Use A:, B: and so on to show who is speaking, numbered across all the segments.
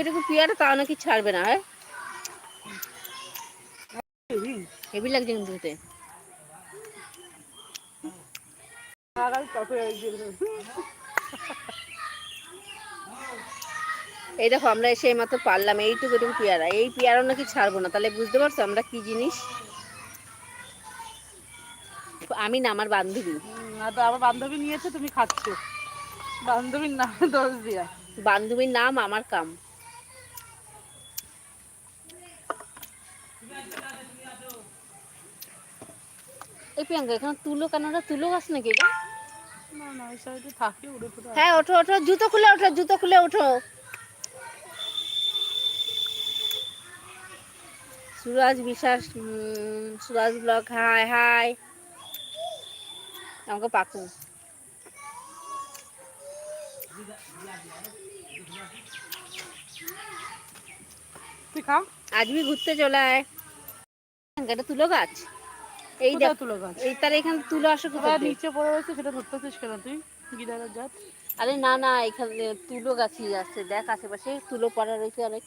A: এটুকু পেয়ারা তাও নাকি ছাড়বে না হ্যাঁ? হেভি লাগছে কিন্তু খেতে। এই দেখো আমরা এসে এইমাত্র পারলাম এইটুকু এটুকু পেয়ারা। এই পেয়ারা নাকি ছাড়বো না তাহলে বুঝতে পারছ আমরা কি জিনিস? আমি না আমার বান্ধবী।
B: তো আমার বান্ধবী নিয়েছে তুমি খাচ্ছ। বান্ধবীর নাম দোষ দিয়া।
A: বান্ধবীর নাম আমার কাম। এই প্রিয়াঙ্কা এখানে তুলো কেনটা তুলো গাছ নাকি এটা? হ্যাঁ ওঠো ওঠো জুতো খুলে ওঠো জুতো খুলে ওঠো। সুরাজ বিশ্বাস সুরাজ ব্লগ হাই হাই। আমাকে পাকু।
B: তুই খা।
A: ঘুরতে চলে আয়। এটা তুলো গাছ? এই দেখ
B: তুলো গাছ?
A: এই তার এখানে তুলো আসে কোথায়
B: নিচে পড়ে রয়েছে সেটা ধরতেছিস কেন তুই? গিটারের জাত।
A: আরে না না এখানে তুলো গাছই আছে দেখ আশেপাশে তুলো পড়া রয়েছে অনেক।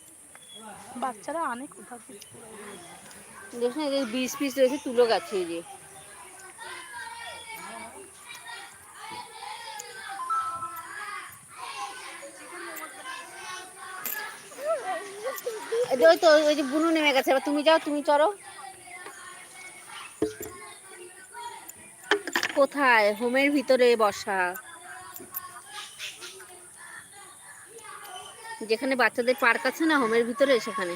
B: বাচ্চারা আনে কোথা
A: দেখ না এদের বীজ পিস রয়েছে তুলো গাছে এই যে। এই যে ওই তো ওই যে বুনু নেমে গেছে এবার তুমি যাও তুমি চড়ো। কোথায়? হোমের ভিতরে বসা। যেখানে বাচ্চাদের পার্ক আছে না, হোমের ভিতরে, সেখানে।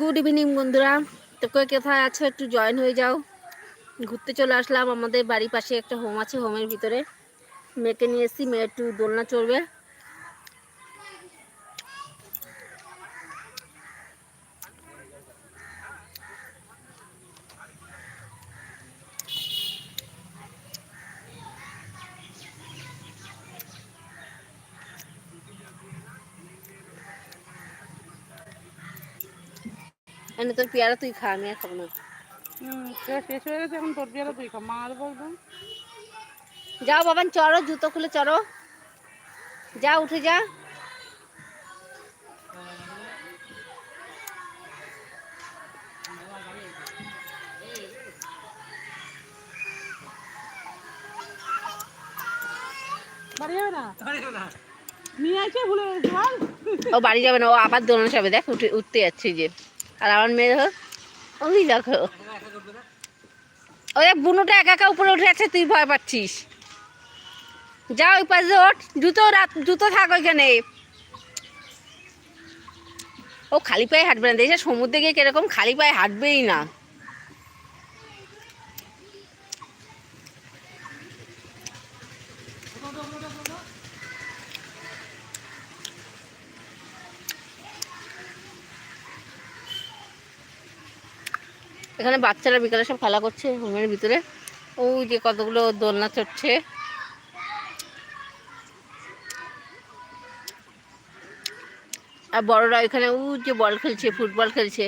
A: গুড ইভিনিং বন্ধুরা। তো কে কোথায় আছো? একটু জয়েন হয়ে যাও। ঘুরতে চলে আসলাম। আমাদের বাড়ির পাশে একটা হোম আছে, হোমের ভিতরে। মেয়েকে নিয়ে এসেছি। মেয়ে একটু দোলনা চড়বে। এনে তোর পেয়ারা তুই খা আমি আর খাব না।
B: শেষ হয়ে গেছে এখন তোর বিয়ারা তুই খা। মা আর বলব।
A: যাও বাবান চড়ো জুতো খুলে চড়ো। যা উঠে যা। ও বাড়ি যাবে না ও আবার দোলনা যাবে দেখ উঠে উঠতে যাচ্ছে যে। আর আমার মেয়ে দেখো ওই দেখো। ওই বুনোটা একা একা উপরে উঠে আছে, তুই ভয় পাচ্ছিস। যা ওই পাশে ওঠ, জুতো রাত জুতো থাক ওইখানে। ও খালি পায়ে হাঁটবে না দেখে সমুদ্রে গিয়ে কীরকম খালি পায়ে হাঁটবেই না। এখানে বাচ্চারা বিকালে সব খেলা করছে হোমের ভিতরে। ওই যে কতগুলো দোলনা চড়ছে। আর বড়রা এখানে ও যে বল খেলছে ফুটবল খেলছে।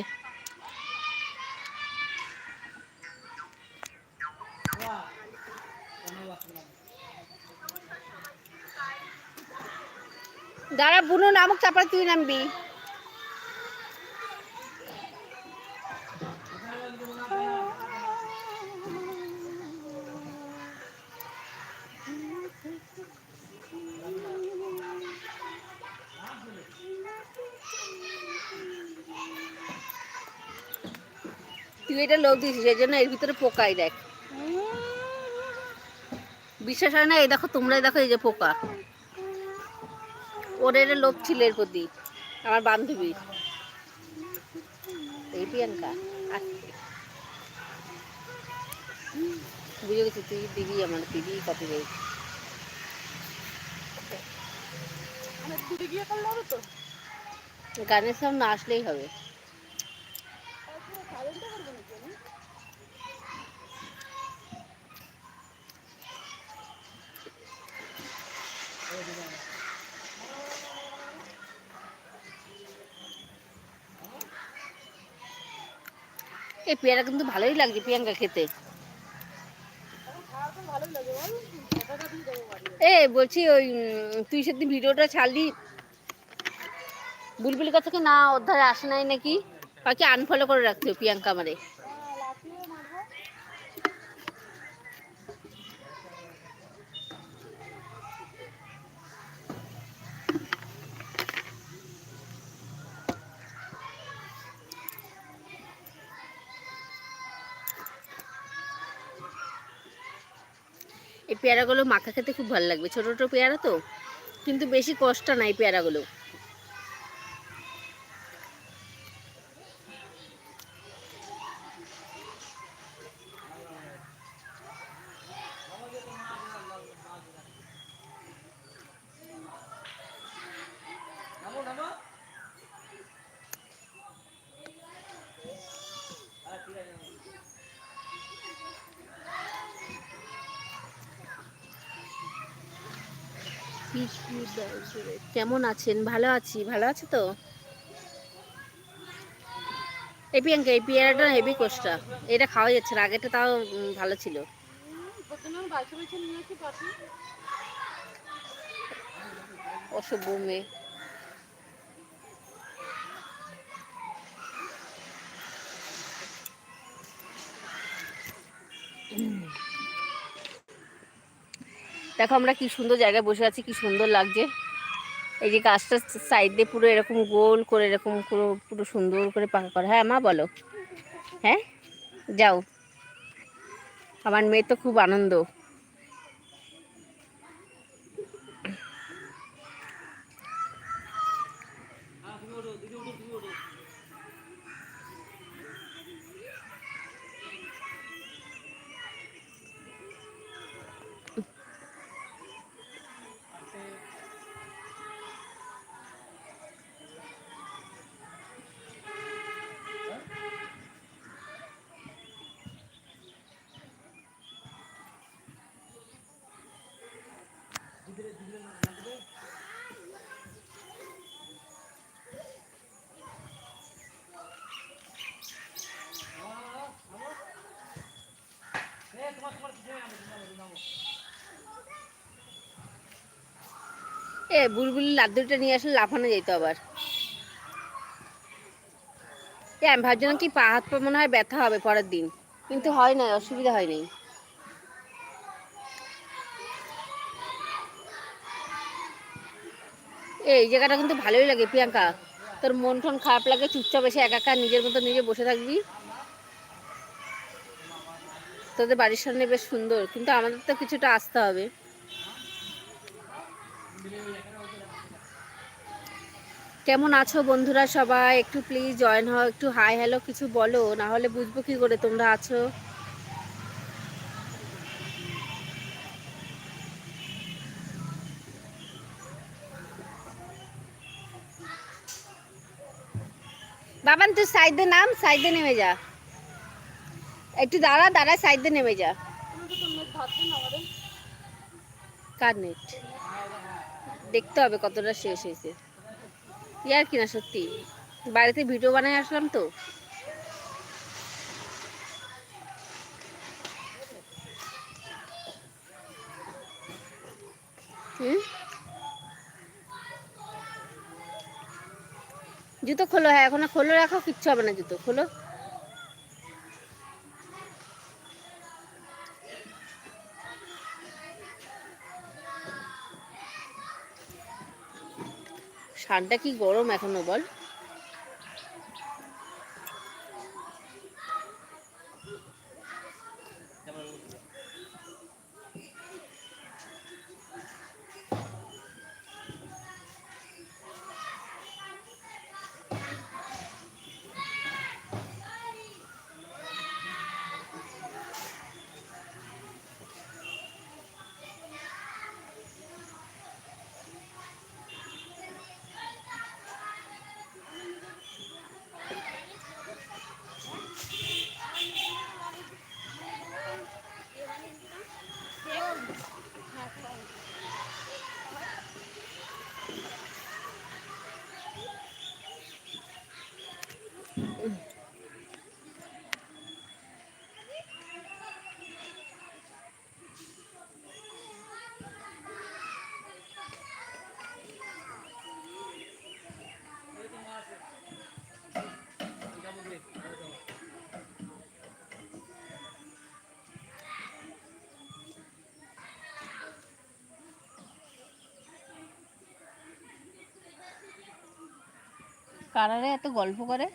A: দাঁড়া, বুনো নামক চাপড়া, তুই নামবি। তুই এটা লোক দিয়েছিস এই জন্য এর ভিতরে পোকাই দেখ। বিশ্বাস হয় না, এই দেখো, তোমরাই দেখো এই যে পোকা। ওর এটা লোভ ছিল এর প্রতি, আমার বান্ধবী। এই প্রিয়াঙ্কা বুঝে গেছি, তুই দিদি আমার দিদি কত রয়েছে গানের সামনে আসলেই হবে। এই পেয়ারা কিন্তু ভালোই লাগছে প্রিয়াঙ্কা খেতে। এ, বলছি ওই তুই সেদিন ভিডিওটা ছাড়লি? বুলবুলি কাছে না, অধ্যায় আসে নাই নাকি? বাকি আনফলো করে রাখতে প্রিয়াঙ্কা আমারে। এই পেয়ারাগুলো মাখা খেতে খুব ভালো লাগবে। ছোটো ছোটো পেয়ারা তো, কিন্তু বেশি কষ্ট নাই পেয়ারাগুলো। কেমন আছেন? ভালো আছি। ভালো আছে তো? এই প্রিয়াঙ্কা, এই পেয়ারাটা হেভি কোষ্টা এটা খাওয়া যাচ্ছে না। আগেটা তাও ভালো ছিল। অসভ্য মেয়ে। দেখো আমরা কি সুন্দর জায়গায় বসে আছি, কি সুন্দর লাগছে। এই যে গাছটা সাইড দিয়ে পুরো এরকম গোল করে, এরকম পুরো পুরো সুন্দর করে পাকা করা। হ্যাঁ মা, বলো। হ্যাঁ? যাও। আমার মেয়ে তো খুব আনন্দ। এ বুলবুলি লাড্ডুটা নিয়ে আসলে লাফানো যেত আবার। এ, আমি ভাবছিলাম কি পা, হাত পা মনে হয় ব্যথা হবে পরের দিন। কিন্তু হয় না অসুবিধা হয় নাই। এই জায়গাটা কিন্তু ভালোই লাগে, প্রিয়াঙ্কা। তোর মন টন খারাপ লাগে, চুপচাপ এসে একা একা নিজের মতো নিজে বসে থাকবি। তোদের বাড়ির সামনে বেশ সুন্দর, কিন্তু আমাদের তো কিছুটা আসতে হবে। কেমন আছো বন্ধুরা সবাই? একটু প্লিজ জয়েন হও একটু হাই হ্যালো কিছু বলো না হলে বুঝব কি করে তোমরা আছো। বাবান তুই সাইডে নাম সাইডে নেমে যা। একটু দাঁড়া দাঁড়া সাইডে নেমে যা। কার নেট দেখতে হবে কতটা শেষ হয়েছে। ইয়ার কিনা সত্যি। বাড়িতে ভিডিও বানাই আসলাম তো। জুতো খোলো হ্যাঁ এখন খোলো রাখো, কিচ্ছু হবে না জুতো, খোলো। সানটা কি গরম এখনও বল? কারারে এত গল্প করে?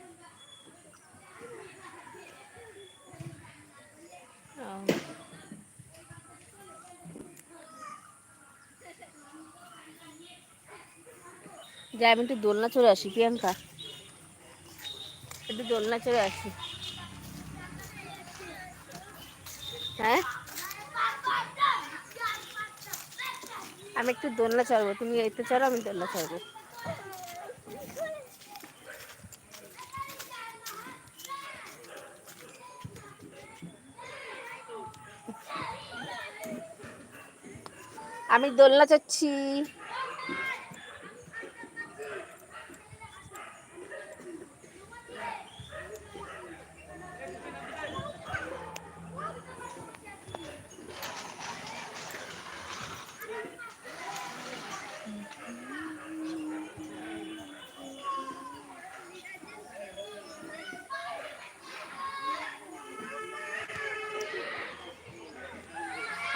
A: যাই আমি একটু দোলনা চলে আসি, প্রিয়াঙ্কা। একটু দোলনা চলে আসি। হ্যাঁ? আমি একটু দোলনা চড়বো, তুমি এতে চড়ো, আমি দোলনা চড়বো। আমি দোলনা চাচ্ছি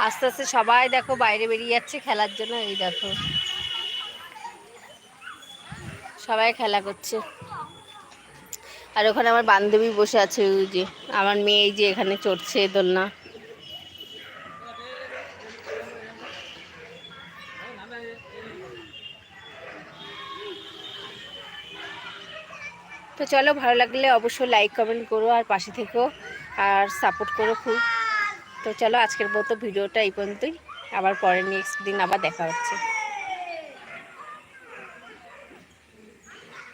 A: আস্তে আস্তে সবাই দেখো বাইরে বেরিয়ে যাচ্ছে, খেলার জন্য এই দেখো। সবাই খেলা করছে। আর ওখানে আমার বান্ধবী বসে আছে ওই যে, আমার মেয়ে যে এখানে চড়ছে দোলনা। তো চলো, ভালো লাগলে অবশ্যই লাইক কমেন্ট করো আর পাশে থেকো আর সাপোর্ট করো খুব। তো চলো আজকের মতো ভিডিওটা এই পর্যন্তই। আবার পরে নেক্সট দিন আবার দেখা হচ্ছে।